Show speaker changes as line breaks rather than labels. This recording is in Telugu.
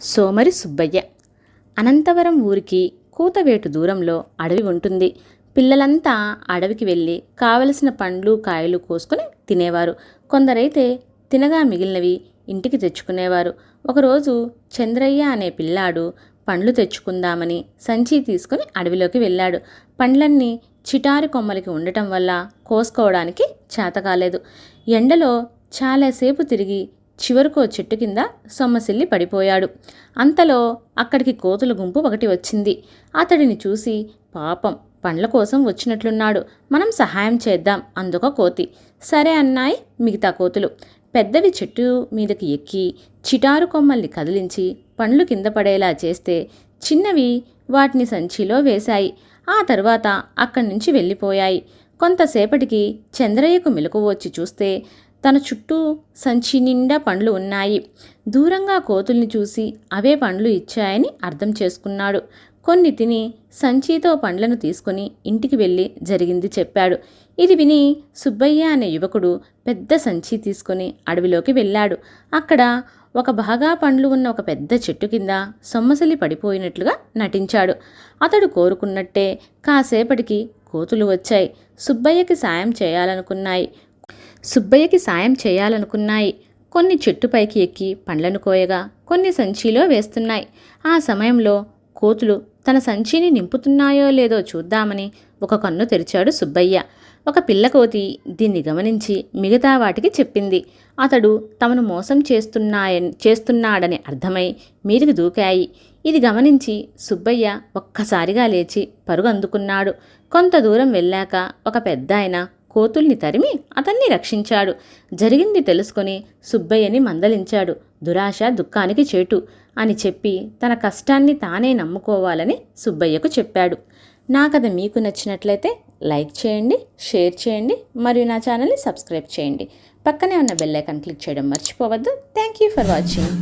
సోమరి సుబ్బయ్య. అనంతవరం ఊరికి కూతవేటు దూరంలో అడవి ఉంటుంది. పిల్లలంతా అడవికి వెళ్ళి కావలసిన పండ్లు కాయలు కోసుకొని తినేవారు. కొందరైతే తినగా మిగిలినవి ఇంటికి తెచ్చుకునేవారు. ఒకరోజు చంద్రయ్య అనే పిల్లాడు పండ్లు తెచ్చుకుందామని సంచి తీసుకుని అడవిలోకి వెళ్ళాడు. పండ్లన్నీ చిటారి కొమ్మలకి ఉండటం వల్ల కోసుకోవడానికి చేత కాలేదు ఎండలో చాలాసేపు తిరిగి చివరకు చెట్టు కింద సొమ్మసిల్లి పడిపోయాడు. అంతలో అక్కడికి కోతుల గుంపు ఒకటి వచ్చింది. అతడిని చూసి పాపం పండ్ల కోసం వచ్చినట్లున్నాడు. మనం సహాయం చేద్దాం అందుక కోతి. సరే అన్నాయి మిగతా కోతులు. పెద్దవి చెట్టు మీదకి ఎక్కి చిటారు కొమ్మల్ని కదిలించి పండ్లు కింద పడేలా చేస్తే చిన్నవి వాటిని సంచిలో వేశాయి. ఆ తర్వాత అక్కడి నుంచి వెళ్ళిపోయాయి. కొంతసేపటికి చంద్రయ్యకు మెలకు వచ్చి చూస్తే తన చుట్టూ సంచి నిండా పండ్లు ఉన్నాయి. దూరంగా కోతుల్ని చూసి అవే పండ్లు ఇచ్చాయని అర్థం చేసుకున్నాడు. కొన్ని తిని సంచితో పండ్లను తీసుకుని ఇంటికి వెళ్ళి జరిగింది చెప్పాడు. ఇది విని సుబ్బయ్య అనే యువకుడు పెద్ద సంచి తీసుకొని అడవిలోకి వెళ్ళాడు. అక్కడ ఒక బాగా పండ్లు ఉన్న ఒక పెద్ద చెట్టు కింద సొమ్మసిలి పడిపోయినట్లుగా నటించాడు. అతడు కోరుకున్నట్టే కాసేపటికి కోతులు వచ్చాయి. సుబ్బయ్యకి సాయం చేయాలనుకున్నాయి. సుబ్బయ్యకి సాయం చేయాలనుకున్నాయి. కొన్ని చెట్టుపైకి ఎక్కి పండ్లను కోయగా కొన్ని సంచిలో వేస్తున్నాయి. ఆ సమయంలో కోతులు తన సంచిని నింపుతున్నాయో లేదో చూద్దామని ఒక కన్ను తెరిచాడు సుబ్బయ్య. ఒక పిల్లకోతి దీన్ని గమనించి మిగతా వాటికి చెప్పింది. అతడు తమను మోసం చేస్తున్నాయని చేస్తున్నాడని అర్థమై మీరికి దూకాయి. ఇది గమనించి సుబ్బయ్య ఒక్కసారిగా లేచి పరుగు అందుకున్నాడు కొంత దూరం వెళ్ళాక ఒక పెద్ద ఆయన కోతుల్ని తరిమి అతన్ని రక్షించాడు. జరిగింది తెలుసుకొని సుబ్బయ్యని మందలించాడు. దురాశ దుఃఖానికి చేటు అని చెప్పి తన కష్టాన్ని తానే నమ్ముకోవాలని సుబ్బయ్యకు చెప్పాడు. నా కథ మీకు నచ్చినట్లయితే లైక్ చేయండి షేర్ చేయండి మరియు నా ఛానల్ని సబ్స్క్రైబ్ చేయండి. పక్కనే ఉన్న బెల్ ఐకాన్ క్లిక్ చేయడం మర్చిపోవద్దు. Thank you for watching.